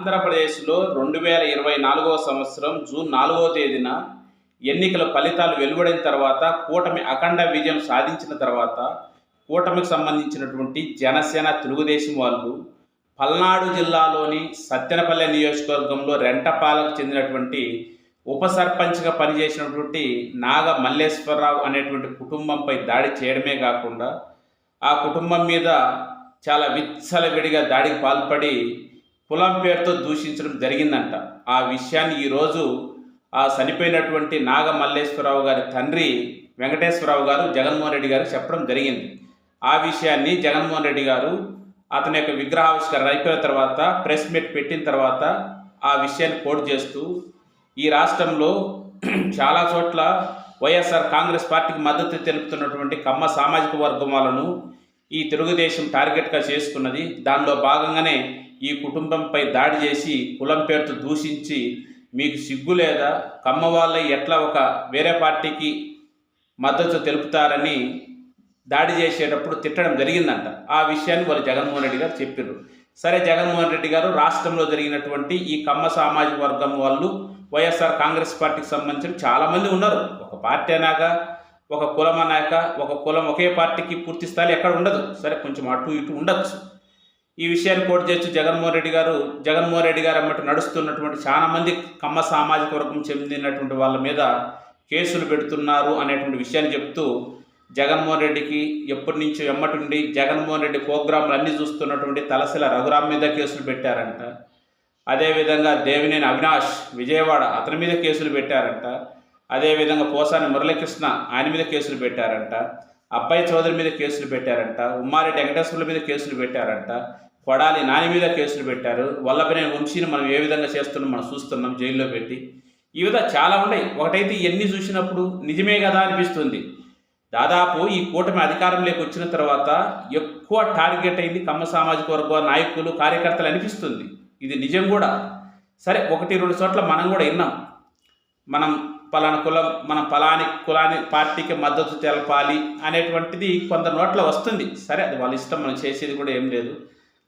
ఆంధ్రప్రదేశ్లో రెండు వేల ఇరవై నాలుగవ సంవత్సరం జూన్ నాలుగవ తేదీన ఎన్నికల ఫలితాలు వెలువడిన తర్వాత కూటమి అఖండ విజయం సాధించిన తర్వాత కూటమికి సంబంధించినటువంటి జనసేన తెలుగుదేశం వాళ్ళు పల్నాడు జిల్లాలోని సత్తెనపల్లె నియోజకవర్గంలో రెంటపాలకు చెందినటువంటి ఉప సర్పంచ్గా పనిచేసినటువంటి నాగ మల్లేశ్వరరావు అనేటువంటి కుటుంబంపై దాడి చేయడమే కాకుండా ఆ కుటుంబం మీద చాలా విచ్చలవిడిగా దాడికి పాల్పడి కులం పేరుతో దూషించడం జరిగిందంట. ఆ విషయాన్ని ఈరోజు ఆ చనిపోయినటువంటి నాగ మల్లేశ్వరరావు గారి తండ్రి వెంకటేశ్వరరావు గారు జగన్మోహన్ రెడ్డి గారు చెప్పడం జరిగింది. ఆ విషయాన్ని జగన్మోహన్ రెడ్డి గారు అతని యొక్క విగ్రహావిష్కరణ అయిపోయిన తర్వాత ప్రెస్ మీట్ పెట్టిన తర్వాత ఆ విషయాన్ని కోట్ చేస్తూ ఈ రాష్ట్రంలో చాలా చోట్ల వైఎస్ఆర్ కాంగ్రెస్ పార్టీకి మద్దతు తెలుపుతున్నటువంటి కమ్మ సామాజిక వర్గం వాళ్ళను ఈ తెలుగుదేశం టార్గెట్గా చేసుకున్నది దానిలో భాగంగానే ఈ కుటుంబంపై దాడి చేసి కులం పేరుతో దూషించి మీకు సిగ్గు లేదా? కమ్మ వాళ్ళ ఎట్లా ఒక వేరే పార్టీకి మద్దతు తెలుపుతారని దాడి చేసేటప్పుడు తిట్టడం జరిగిందంట. ఆ విషయాన్ని వాళ్ళు జగన్మోహన్ రెడ్డి గారు చెప్పారు సరే జగన్మోహన్ రెడ్డి గారు రాష్ట్రంలో జరిగినటువంటి ఈ కమ్మ సామాజిక వర్గం వాళ్ళు వైఎస్ఆర్ కాంగ్రెస్ పార్టీకి సంబంధించిన చాలామంది ఉన్నారు. ఒక పార్టీ అనాక ఒక కులం అనాక ఒక కులం ఒకే పార్టీకి పూర్తి స్థాయి ఎక్కడ ఉండదు. సరే కొంచెం అటు ఇటు ఉండొచ్చు. ఈ విషయాన్ని కోట్ చేయొచ్చు జగన్మోహన్ రెడ్డి గారు జగన్మోహన్ రెడ్డి గారు అమ్మటి నడుస్తున్నటువంటి చాలామంది కమ్మ సామాజిక వర్గం చెందినటువంటి వాళ్ళ మీద కేసులు పెడుతున్నారు అనేటువంటి విషయాన్ని చెప్తూ జగన్మోహన్ రెడ్డికి ఎప్పటి నుంచో ఎమ్మటిండి జగన్మోహన్ రెడ్డి ప్రోగ్రాంలు అన్నీ చూస్తున్నటువంటి తలసిల రఘురామ్ మీద కేసులు పెట్టారంట. అదేవిధంగా దేవినేని అవినాష్ విజయవాడ అతని మీద కేసులు పెట్టారంట. అదేవిధంగా పోసాని మురళీకృష్ణ ఆయన మీద కేసులు పెట్టారంట అబ్బాయి చౌదరి మీద కేసులు పెట్టారంట ఉమ్మారెడ్డి వెంకటేశ్వర్ల మీద కేసులు పెట్టారంట కొడాలి నాని మీద కేసులు పెట్టారు వల్లభనేని వంశీని మనం ఏ విధంగా చేస్తున్నాం మనం చూస్తున్నాం జైల్లో పెట్టి. ఈ విధంగా చాలా ఉన్నాయి. ఒకటైతే ఇవన్నీ చూసినప్పుడు నిజమే కదా అనిపిస్తుంది. దాదాపు ఈ కూటమి అధికారంలోకి వచ్చిన తర్వాత ఎక్కువ టార్గెట్ అయింది కమ్మ సామాజిక వర్గ నాయకులు కార్యకర్తలు అనిపిస్తుంది. ఇది నిజం కూడా. సరే ఒకటి రెండు చోట్ల మనం కూడా విన్నాం. మనం పలానా కులం మన పలాని కులాని పార్టీకి మద్దతు తెలపాలి అనేటువంటిది కొంత నోట్ల వస్తుంది. సరే అది వాళ్ళ ఇష్టం మనం చేసేది కూడా ఏం లేదు.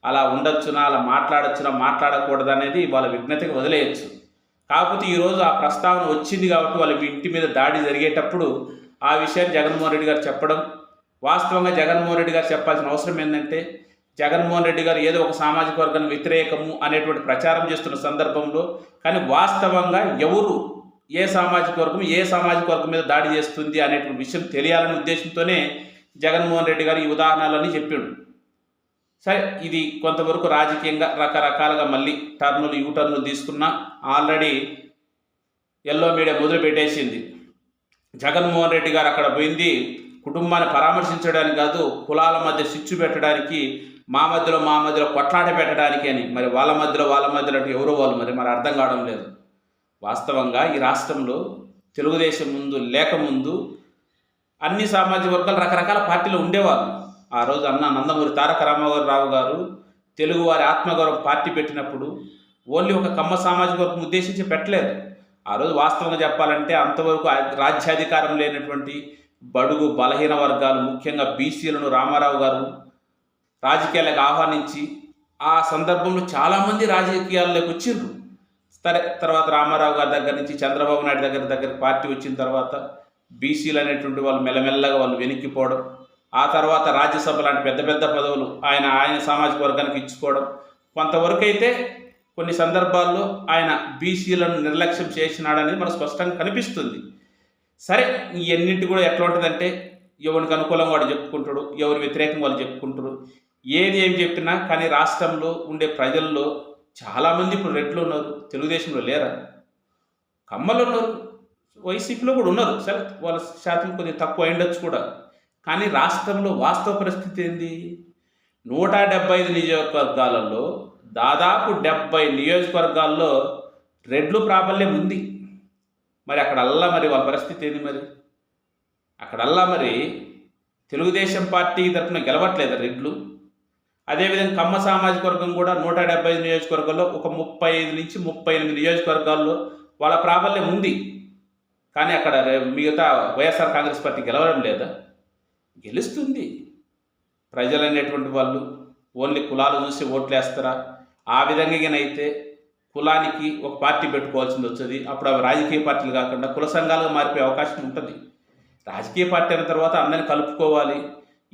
అలా ఉండొచ్చునా అలా మాట్లాడొచ్చునా మాట్లాడకూడదు అనేది వాళ్ళ విజ్ఞతకి వదిలేయచ్చు. కాకపోతే ఈరోజు ఆ ప్రస్తావన వచ్చింది కాబట్టి వాళ్ళ ఇంటి మీద దాడి జరిగేటప్పుడు ఆ విషయాన్ని జగన్మోహన్ రెడ్డి గారు చెప్పడం. వాస్తవంగా జగన్మోహన్ రెడ్డి గారు చెప్పాల్సిన అవసరం ఏంటంటే జగన్మోహన్ రెడ్డి గారు ఏదో ఒక సామాజిక వర్గాన్ని వ్యతిరేకము అనేటువంటి ప్రచారం చేస్తున్న సందర్భంలో కానీ వాస్తవంగా ఎవరు ఏ సామాజిక వర్గం ఏ సామాజిక వర్గం మీద దాడి చేస్తుంది అనేటువంటి విషయం తెలియాలనే ఉద్దేశంతోనే జగన్మోహన్ రెడ్డి గారు ఈ ఉదాహరణలని చెప్పాడు. సరే ఇది కొంతవరకు రాజకీయంగా రకరకాలుగా మళ్ళీ టర్నులు యూ టర్న్లు తీసుకున్నా ఆల్రెడీ ఎల్లో మీడియా మొదలు పెట్టేసింది జగన్మోహన్ రెడ్డి గారు అక్కడ పోయింది. కుటుంబాన్ని పరామర్శించడానికి కాదు కులాల మధ్య స్విచ్ పెట్టడానికి మా మధ్యలో మా మధ్యలో కొట్లాట పెట్టడానికి అని. మరి వాళ్ళ మధ్యలో వాళ్ళ మధ్యలో అంటే ఎవరో వాళ్ళు మరి మరి అర్థం కావడం లేదు. వాస్తవంగా ఈ రాష్ట్రంలో తెలుగుదేశం ముందు లేకముందు అన్ని సామాజిక వర్గాలు రకరకాల పార్టీలు ఉండేవారు. ఆ రోజు అన్న నందమూరి తారక రామారావు గారు తెలుగు వారి ఆత్మగౌరవ పార్టీ పెట్టినప్పుడు ఓన్లీ ఒక కమ్మ సామాజిక వర్గం ఉద్దేశించి పెట్టలేదు. ఆ రోజు వాస్తవంగా చెప్పాలంటే అంతవరకు రాజ్యాధికారం లేనటువంటి బడుగు బలహీన వర్గాలు ముఖ్యంగా బీసీలను రామారావు గారు రాజకీయాలకు ఆహ్వానించి ఆ సందర్భంలో చాలామంది రాజకీయాల్లోకి వచ్చిండ్రు సరే తర్వాత రామారావు గారి దగ్గర నుంచి చంద్రబాబు నాయుడు దగ్గర దగ్గర పార్టీ వచ్చిన తర్వాత బీసీలు అనేటువంటి వాళ్ళు మెల్లమెల్లగా వాళ్ళు వెనక్కిపోవడం ఆ తర్వాత రాజ్యసభ లాంటి పెద్ద పెద్ద పదవులు ఆయన ఆయన సామాజిక వర్గానికి ఇచ్చుకోవడం కొంతవరకు అయితే కొన్ని సందర్భాల్లో ఆయన బీసీలను నిర్లక్ష్యం చేసినాడనేది మనకు స్పష్టంగా కనిపిస్తుంది. సరే ఇవన్నింటి కూడా ఎట్లా ఉంటుందంటే ఎవరికి అనుకూలంగా వాడు చెప్పుకుంటాడు ఎవరు వ్యతిరేకంగా వాళ్ళు చెప్పుకుంటారు. ఏది ఏం చెప్పినా కానీ రాష్ట్రంలో ఉండే ప్రజల్లో చాలామంది ఇప్పుడు రెడ్లు ఉన్నారు తెలుగుదేశంలో లేరా? కమ్మలు ఉన్నారు వైసీపీలో కూడా ఉన్నారు. సరే వాళ్ళ శాతం కొద్దిగా తక్కువ అయిండొచ్చు కూడా. కానీ రాష్ట్రంలో వాస్తవ పరిస్థితి ఏంది? నూట డెబ్బై ఐదు నియోజకవర్గాలలో దాదాపు డెబ్బై నియోజకవర్గాల్లో రెడ్లు ప్రాబల్యం ఉంది. మరి అక్కడల్లా మరి వాళ్ళ పరిస్థితి ఏంది మరి? అక్కడల్లా మరి తెలుగుదేశం పార్టీ తరఫున గెలవట్లేదు రెడ్లు? అదేవిధంగా కమ్మ సామాజిక వర్గం కూడా నూట డెబ్బై ఐదు నియోజకవర్గాల్లో ఒక ముప్పై ఐదు నుంచి ముప్పై ఎనిమిది నియోజకవర్గాల్లో వాళ్ళ ప్రాబల్యం ఉంది. కానీ అక్కడ మిగతా వైఎస్ఆర్ కాంగ్రెస్ పార్టీ గెలవడం లేదా? గెలుస్తుంది. ప్రజలు అనేటువంటి వాళ్ళు ఓన్లీ కులాలు చూసి ఓట్లు వేస్తారా ఆ విధంగానైతే కులానికి ఒక పార్టీ పెట్టుకోవాల్సింది వచ్చేది. అప్పుడు అవి రాజకీయ పార్టీలు కాకుండా కుల సంఘాలుగా మారిపోయే అవకాశం ఉంటుంది. రాజకీయ పార్టీ అయిన తర్వాత అందరిని కలుపుకోవాలి.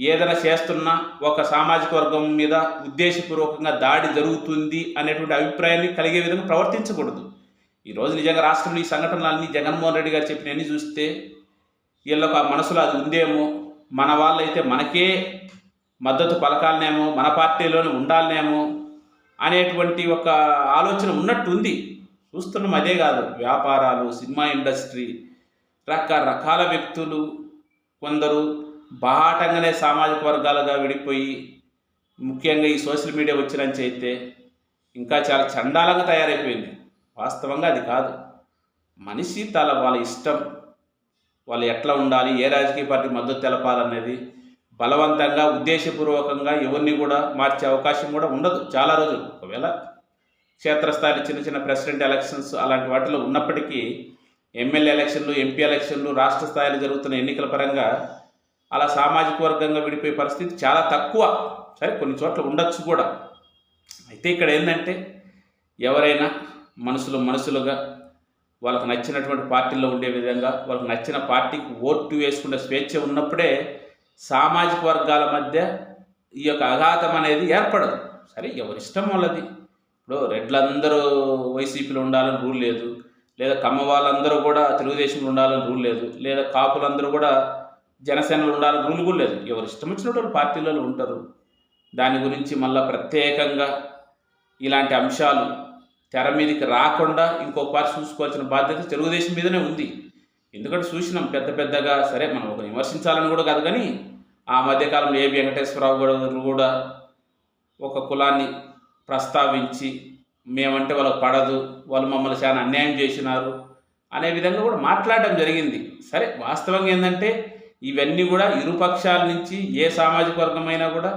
ఏదైనా చేస్తున్నా ఒక సామాజిక వర్గం మీద ఉద్దేశపూర్వకంగా దాడి జరుగుతుంది అనేటువంటి అభిప్రాయాన్ని కలిగే విధంగా ప్రవర్తించకూడదు. ఈరోజు నిజంగా రాష్ట్రంలో ఈ సంఘటనలన్నీ జగన్మోహన్ రెడ్డి గారు చెప్పినవన్నీ చూస్తే వీళ్ళకు ఆ మనసులో అది ఉందేమో? మన వాళ్ళైతే మనకే మద్దతు పలకాలనేమో? మన పార్టీలోనే ఉండాలనేమో? అనేటువంటి ఒక ఆలోచన ఉన్నట్టు ఉంది చూస్తున్నాం అదే కాదు. వ్యాపారాలు సినిమా ఇండస్ట్రీ రకరకాల వ్యక్తులు కొందరు బాహాటంగానే సామాజిక వర్గాలుగా విడిపోయి ముఖ్యంగా ఈ సోషల్ మీడియా వచ్చినంచి అయితే ఇంకా చాలా చండాలంగా తయారైపోయింది. వాస్తవంగా అది కాదు. మనిషి తల వాళ్ళ ఇష్టం. వాళ్ళు ఎట్లా ఉండాలి ఏ రాజకీయ పార్టీ మద్దతు తెలపాలనేది బలవంతంగా ఉద్దేశపూర్వకంగా ఎవరిని కూడా మార్చే అవకాశం కూడా ఉండదు చాలా రోజులు. ఒకవేళ క్షేత్రస్థాయిలో చిన్న చిన్న ప్రెసిడెంట్ ఎలక్షన్స్ అలాంటి వాటిలో ఉన్నప్పటికీ ఎమ్మెల్యే ఎలక్షన్లు ఎంపీ ఎలక్షన్లు రాష్ట్ర స్థాయిలో జరుగుతున్న ఎన్నికల పరంగా అలా సామాజిక వర్గంగా విడిపోయే పరిస్థితి చాలా తక్కువ. సరే కొన్ని చోట్ల ఉండొచ్చు కూడా. అయితే ఇక్కడ ఏంటంటే ఎవరైనా మనసులో మనసులుగా వాళ్ళకు నచ్చినటువంటి పార్టీల్లో ఉండే విధంగా వాళ్ళకి నచ్చిన పార్టీకి ఓటు వేసుకునే స్వేచ్ఛ ఉన్నప్పుడే సామాజిక వర్గాల మధ్య ఈ యొక్క అఘాతం అనేది ఏర్పడదు. సరే ఎవరి ఇష్టం వాళ్ళది. ఇప్పుడు రెడ్లందరూ వైసీపీలో ఉండాలని రూల్ లేదు. లేదా కమ్మ వాళ్ళందరూ కూడా తెలుగుదేశంలో ఉండాలని రూల్ లేదు. లేదా కాపులందరూ కూడా జనసేనలో ఉండాలని రూల్ కూడా లేదు. ఎవరు ఇష్టం వచ్చినటువంటి వాళ్ళు పార్టీలలో ఉంటారు. దాని గురించి మళ్ళీ ప్రత్యేకంగా ఇలాంటి అంశాలు తెర మీదకి రాకుండా ఇంకో పార్టీ చూసుకోవాల్సిన బాధ్యత తెలుగుదేశం మీదనే ఉంది. ఎందుకంటే చూసినాం పెద్ద పెద్దగా సరే మనం ఒక విమర్శించాలని కూడా కాదు కానీ ఆ మధ్యకాలంలో ఏ వెంకటేశ్వరరావు గారు కూడా ఒక కులాన్ని ప్రస్తావించి మేమంటే వాళ్ళకి పడదు వాళ్ళు మమ్మల్ని చాలా అన్యాయం చేసినారు అనే విధంగా కూడా మాట్లాడడం జరిగింది. సరే వాస్తవంగా ఏంటంటే ఇవన్నీ కూడా ఇరుపక్షాల నుంచి ఏ సామాజిక వర్గమైనా కూడా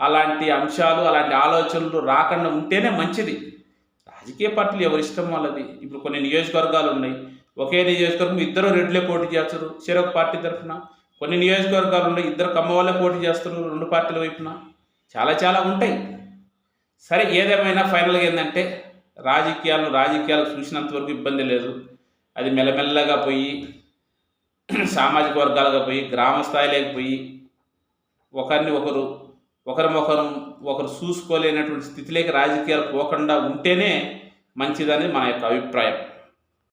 అలాంటి అంశాలు అలాంటి ఆలోచనలు రాకుండా ఉంటేనే మంచిది. రాజకీయ పార్టీలు ఎవరి ఇష్టం వాళ్ళది? ఇప్పుడు కొన్ని నియోజకవర్గాలు ఉన్నాయి. ఒకే నియోజకవర్గం ఇద్దరు రెడ్లే పోటీ చేస్తారు. చెరొక పార్టీ తరఫున కొన్ని నియోజకవర్గాలు ఉన్నాయి. ఇద్దరు కమ్మ వాళ్ళే పోటీ చేస్తారు. రెండు పార్టీల వైపున చాలా చాలా ఉంటాయి. సరే ఏదేమైనా ఫైనల్గా ఏంటంటే రాజకీయాలను రాజకీయాలు చూసినంతవరకు ఇబ్బంది లేదు. అది మెల్లమెల్లగా పోయి సామాజిక వర్గాలుగా పోయి గ్రామ స్థాయిలోకి పోయి ఒకరిని ఒకరు ఒకరినొకరు ఒకరు ఒకరు చూసుకోలేనటువంటి స్థితిలోకి రాజకీయాలు పోకుండా ఉంటేనే మంచిదని మన యొక్క అభిప్రాయం.